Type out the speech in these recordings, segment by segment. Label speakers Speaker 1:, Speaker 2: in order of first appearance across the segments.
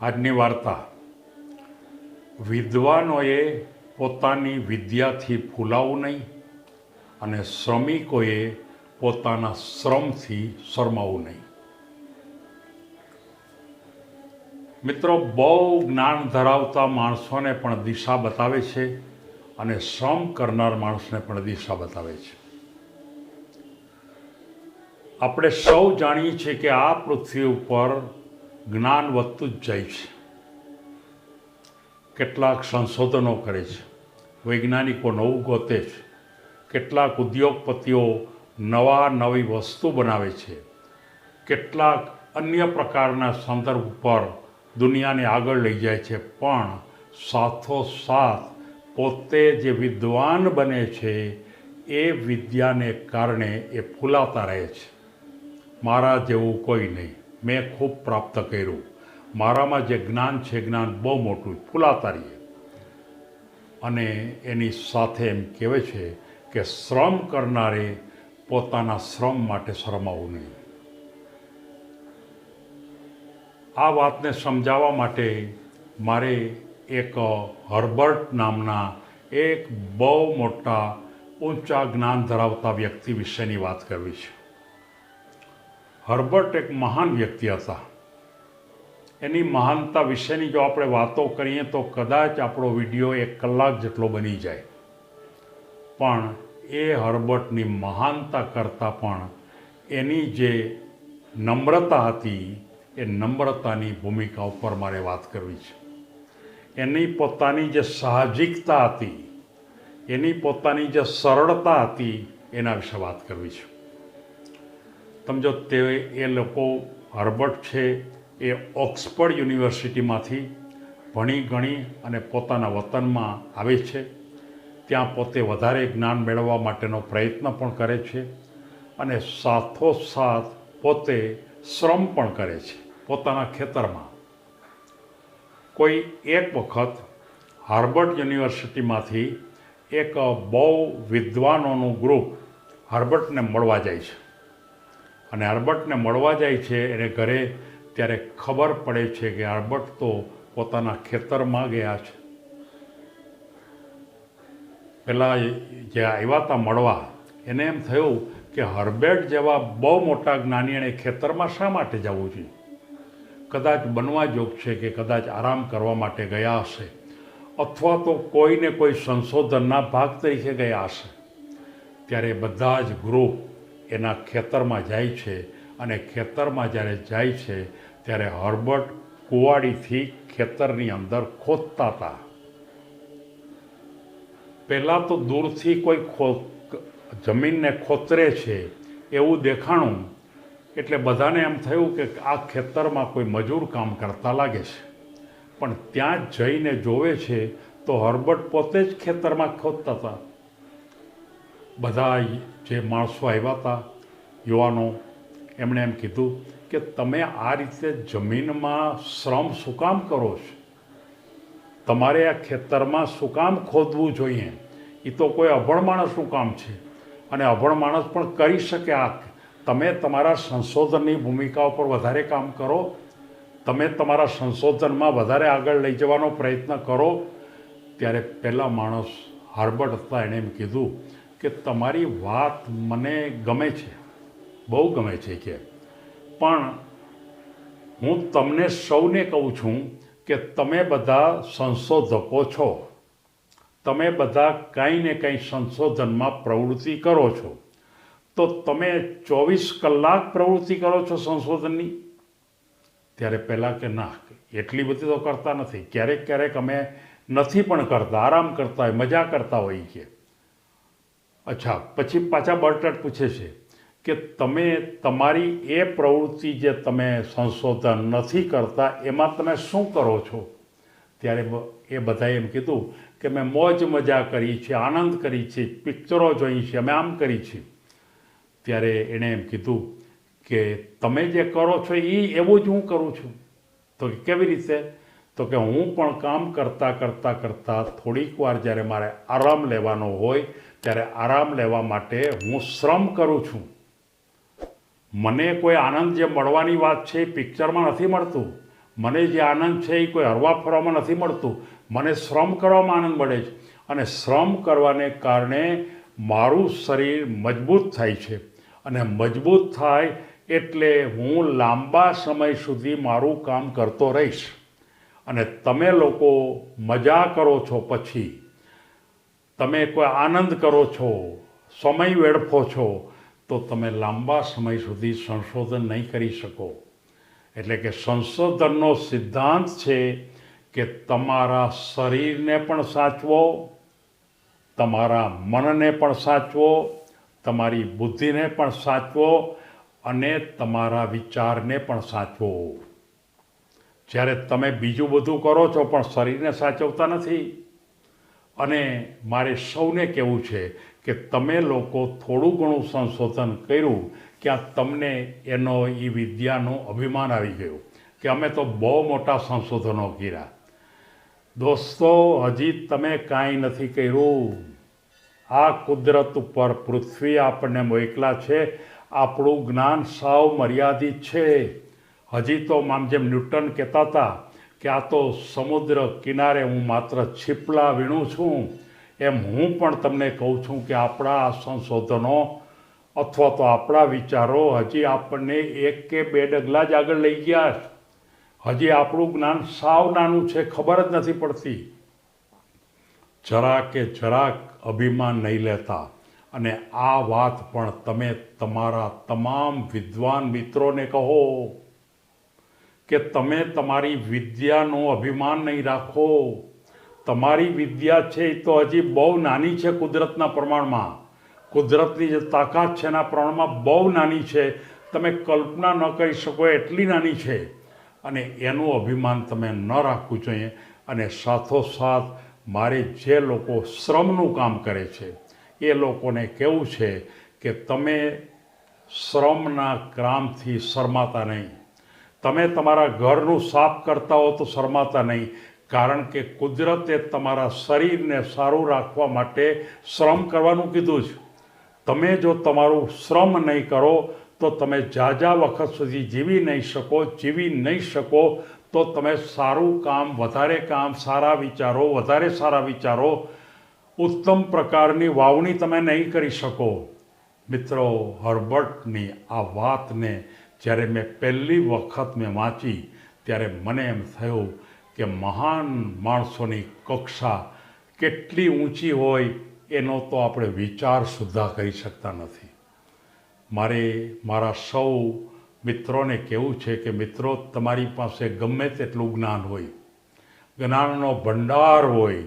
Speaker 1: આજની વાર્તા. વિદ્વાનોએ પોતાની વિદ્યાથી ફૂલાવું નહીં અને શ્રમિકોએ પોતાના શ્રમથી શરમાવું નહીં. મિત્રો, બહુ જ્ઞાન ધરાવતા માણસોને પણ દિશા બતાવે છે અને શ્રમ કરનાર માણસને પણ દિશા બતાવે છે. આપણે સૌ જાણીએ છીએ કે આ પૃથ્વી ઉપર જ્ઞાન વધતું જ જાય છે. કેટલાક સંશોધનો કરે છે. વૈજ્ઞાનિકો નવું ગોતે છે. કેટલાક ઉદ્યોગપતિઓ નવા નવી વસ્તુ બનાવે છે. કેટલાક અન્ય પ્રકારના સંદર્ભ પર દુનિયાને આગળ લઈ જાય છે. પણ સાથોસાથ પોતે જે વિદ્વાન બને છે, એ વિદ્યાને કારણે એ ફૂલાતા રહે છે. મારા જેવું કોઈ નહીં. મેં ખૂબ પ્રાપ્ત કર્યું. મારામાં જે જ્ઞાન છે, જ્ઞાન બહુ મોટું ફૂલાતા રહીએ અને એની સાથે એમ કહેવે છે કે શ્રમ કરનારે પોતાના શ્રમ માટે શરમાવું નહીં. આ વાતને સમજાવવા માટે મારે એક હર્બર્ટ નામના એક બહુ મોટા ઊંચા જ્ઞાન ધરાવતા વ્યક્તિ વિશેની વાત કરવી છે. હર્બર્ટ એક મહાન વ્યક્તિ હતા. એની મહાનતા વિશેની જો આપણે વાતો કરીએ તો કદાચ આપણો વીડિયો એક કલાક જેટલો બની જાય. પણ એ હર્બર્ટની મહાનતા કરતાં પણ એની જે નમ્રતા હતી, એ નમ્રતાની ભૂમિકા ઉપર મારે વાત કરવી છે. એની પોતાની જે સાહજિકતા હતી, એની પોતાની જે સરળતા હતી, એના વિશે વાત કરવી છે. સમજો તે એ લોકો હર્બર્ટ છે, એ ઓક્સફર્ડ યુનિવર્સિટીમાંથી ભણી, ગણી અને પોતાના વતનમાં આવે છે. ત્યાં પોતે વધારે જ્ઞાન મેળવવા માટેનો પ્રયત્ન પણ કરે છે અને સાથોસાથ પોતે શ્રમ પણ કરે છે પોતાના ખેતરમાં. કોઈ એક વખત હાર્બર્ટ યુનિવર્સિટીમાંથી એક બહુ વિદ્વાનોનું ગ્રુપ હાર્બર્ટને મળવા જાય છે. અને આલ્બર્ટને મળવા જાય છે એને ઘરે, ત્યારે ખબર પડે છે કે આલ્બર્ટ તો પોતાના ખેતરમાં ગયા છે. પહેલાં જે આવ્યા હતા મળવા, એને એમ થયું કે હર્બેટ જેવા બહુ મોટા જ્ઞાની એણે ખેતરમાં શા માટે જવું જોઈએ કદાચ બનવા જોગ છે કે કદાચ આરામ કરવા માટે ગયા હશે, અથવા તો કોઈને કોઈ સંશોધનના ભાગ તરીકે ગયા હશે. ત્યારે બધા જ ગ્રુપ એના ખેતરમાં જાય છે અને ખેતરમાં જ્યારે જાય છે, ત્યારે હર્બર્ટ કુવાડીથી ખેતરની અંદર ખોદતા હતા પહેલાં તો દૂરથી કોઈ ખો, જમીનને ખોતરે છે એવું દેખાણું, એટલે બધાને એમ થયું કે આ ખેતરમાં કોઈ મજૂર કામ કરતા લાગે છે. પણ ત્યાં જઈને જોવે છે તો હર્બર્ટ પોતે જ ખેતરમાં ખોદતા હતા બધા જે માણસો આવ્યા હતા, યુવાનો, એમણે એમ કીધું કે તમે આ રીતે જમીનમાં શ્રમ શું કામ કરો છો? તમારે આ ખેતરમાં શું કામ ખોદવું જોઈએ? એ તો કોઈ અભણ માણસનું કામ છે? અને અભણ માણસ પણ કરી શકે આ તમે તમારા સંશોધનની ભૂમિકા ઉપર વધારે કામ કરો. તમે તમારા સંશોધનમાં વધારે આગળ લઈ જવાનો પ્રયત્ન કરો. ત્યારે પહેલાં માણસ હાર્બર્ટ હતા, એણે એમ કીધું કે તમારી વાત મને ગમે છે. બહુ ગમે છે કે. પણ હું તમને સૌને કહું છું કે તમે બધા સંશોધકો છો. તમે બધા કંઈ ને કંઈ સંશોધનમાં પ્રવૃત્તિ કરો છો. તો તમે ચોવીસ કલાક પ્રવૃત્તિ કરો છો સંશોધનની? ત્યારે પહેલાં કે ના, એટલી બધી તો કરતા નથી. ક્યારેક ક્યારેક અમે નથી પણ કરતા, આરામ કરતા હોય, મજા કરતા હોઈએ. છીએ અચ્છા, પછી પાછા બર્ટટ પૂછે છે કે તમે તમારી એ પ્રવૃત્તિ જે તમે સંશોધન નથી કરતા, એમાં તમે શું કરો છો? ત્યારે એ બધાએ એમ કીધું કે મેં મોજ મજા કરી છે, આનંદ કરી છે, પિક્ચરો જોઈ છે, અમે આમ કરી છે ત્યારે એણે એમ કીધું કે તમે જે કરો છો એ એવું જ હું કરું છું. તો કેવી રીતે? તો કે હું પણ કામ કરતાં કરતાં કરતાં થોડીક વાર જ્યારે મારે આરામ લેવાનો હોય, ત્યારે આરામ લેવા માટે હું શ્રમ કરું છું. મને કોઈ આનંદ જે મળવાની વાત છે એ પિક્ચરમાં નથી મળતું. મને જે આનંદ છે એ કોઈ હરવા ફરવામાં નથી મળતું. મને શ્રમ કરવામાં આનંદ મળે છે. અને શ્રમ કરવાને કારણે મારું શરીર મજબૂત થાય છે. અને મજબૂત થાય એટલે હું લાંબા સમય સુધી મારું કામ કરતો રહીશ. અને તમે લોકો મજા કરો છો પછી. તમે કોઈ આનંદ કરો છો, સમય વેડફો છો, તો તમે લાંબા સમય સુધી સંશોધન નહીં કરી શકો. એટલે કે સંશોધનનો સિદ્ધાંત છે કે તમારા શરીરને પણ સાચવો, તમારા મનને પણ સાચવો, તમારી બુદ્ધિને પણ સાચવો અને તમારા વિચારને પણ સાચવો. જ્યારે તમે બીજું બધું કરો છો, પણ શરીરને સાચવતા નથી. અને મારે સૌને કહેવું છે કે તમે લોકો થોડું ઘણું સંશોધન કર્યું કે આ તમને એનો, એ વિદ્યાનું અભિમાન આવી ગયું કે અમે તો બહુ મોટા સંશોધનો કર્યા. દોસ્તો, હજી તમે કાંઈ નથી કર્યું. આ કુદરત ઉપર પૃથ્વી આપણને મોકલા છે. આપણું જ્ઞાન સાવ મર્યાદિત છે. હજી તો આમ જેમ ન્યૂટન કહેતા હતા કે આ તો સમુદ્ર કિનારે હું માત્ર છીપલા વીણું છું, એમ હું પણ તમને કહું છું કે આપણા સંશોધનો અથવા તો આપણા વિચારો હજી આપણને એક કે બે ડગલા જ આગળ લઈ ગયા. હજી આપણું જ્ઞાન સાવ નાનું છે, ખબર જ નથી પડતી. જરા કે જરાક અભિમાન નહીં લેતા. અને આ વાત પણ તમે તમારા તમામ વિદ્વાન મિત્રોને કહો. કે તમે તમારી વિદ્યાનું અભિમાન નહીં રાખો. તમારી વિદ્યા છે એ તો હજી બહુ નાની છે કુદરતના પ્રમાણમાં. કુદરતની જે તાકાત છે એના પ્રમાણમાં બહુ નાની છે. તમે કલ્પના ન કરી શકો એટલી નાની છે. અને એનું અભિમાન તમે ન રાખવું જોઈએ. અને સાથોસાથ મારે જે લોકો શ્રમનું કામ કરે છે, એ લોકોને કહેવું છે કે તમે શ્રમના ક્રામથી શરમાતા નહીં. તમે તમારા ઘરનું સાફ કરતા હો તો શરમાતા નહીં. કારણ કે કુદરતે તમારા શરીરને સારું રાખવા માટે શ્રમ કરવાનું કીધું છે. તમે જો તમારું શ્રમ નહીં કરો, તો તમે જાજા વખત સુધી જીવી નહીં શકો, જીવી નહીં શકો, તો તમે સારું કામ, વધારે કામ, સારા વિચારો, વધારે સારા વિચારો, ઉત્તમ પ્રકારની વાવણી તમે નહીં કરી શકો. મિત્રો, હર્બર્ટની આ વાતને જ્યારે મેં પહેલી વખત મેં વાંચી, ત્યારે મને એમ થયું કે મહાન માણસોની કક્ષા કેટલી ઊંચી હોય, એનો તો આપણે વિચાર સુદ્ધા કરી શકતા નથી. મારે, મારા સૌ મિત્રોને કહેવું છે કે મિત્રો, તમારી પાસે ગમે તેટલું જ્ઞાન હોય, જ્ઞાનનો ભંડાર હોય,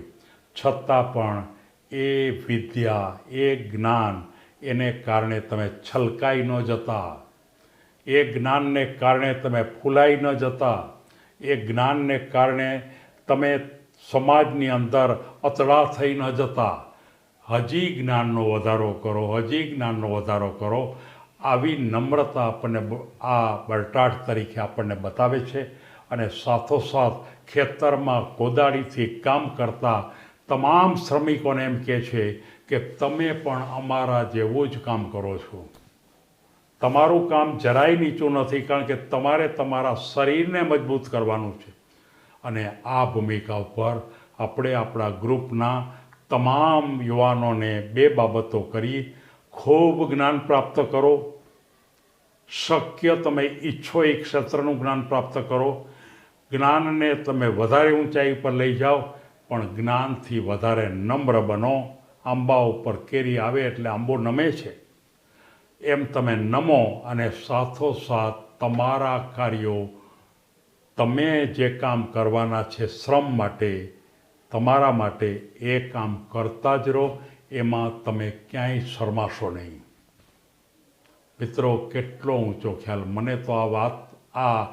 Speaker 1: છતાં પણ એ વિદ્યા, એ જ્ઞાન એને કારણે તમે છલકાઈ ન જતા. એ જ્ઞાનને કારણે તમે ફૂલાઈ ન જતા. એ જ્ઞાનને કારણે તમે સમાજની અંદર અતડા થઈ ન જતા. હજી જ્ઞાનનો વધારો કરો, હજી જ્ઞાનનો વધારો કરો. આવી નમ્રતા આપણને આ બળટાટ તરીકે આપણને બતાવે છે અને સાથોસાથ ખેતરમાં કોદાળીથી કામ કરતા તમામ શ્રમિકોને એમ કહે છે કે તમે પણ અમારા જેવું જ કામ કરો છો. તમારું કામ જરાય નીચું નથી, કારણ કે તમારે તમારા શરીરને મજબૂત કરવાનું છે. અને આ ભૂમિકા ઉપર આપણે આપણા ગ્રુપના તમામ યુવાનોને બે બાબતો કરી ખૂબ જ્ઞાન પ્રાપ્ત કરો. શક્ય તમે ઈચ્છો એ ક્ષેત્રનું જ્ઞાન પ્રાપ્ત કરો. જ્ઞાનને તમે વધારે ઊંચાઈ પર લઈ જાઓ, પણ જ્ઞાનથી વધારે નમ્ર બનો. આંબા ઉપર કેરી આવે એટલે આંબો નમે છે. એમ તમે નમો અને સાથોસાથ તમારા કાર્યો, તમે જે કામ કરવાના છે શ્રમ માટે, તમારા માટે એ કામ કરતા જ રહો, એમાં તમે ક્યાંય શરમાશો નહીં. મિત્રો, કેટલો ઊંચો ખ્યાલ. મને તો આ વાત, આ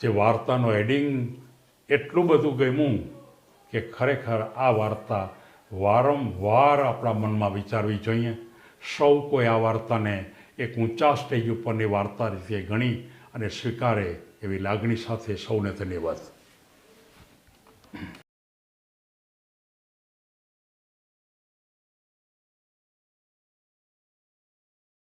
Speaker 1: જે વાર્તાનો એડિંગ એટલું બધું ગમ્યું કે ખરેખર આ વાર્તા વારંવાર આપણા મનમાં વિચારવી જોઈએ. સૌ કોઈ આ વાર્તાને એક ઊંચા સ્ટેજ ઉપરની વાર્તા રીતે ગણી અને સ્વીકારે એવી લાગણી સાથે સૌને ધન્યવાદ.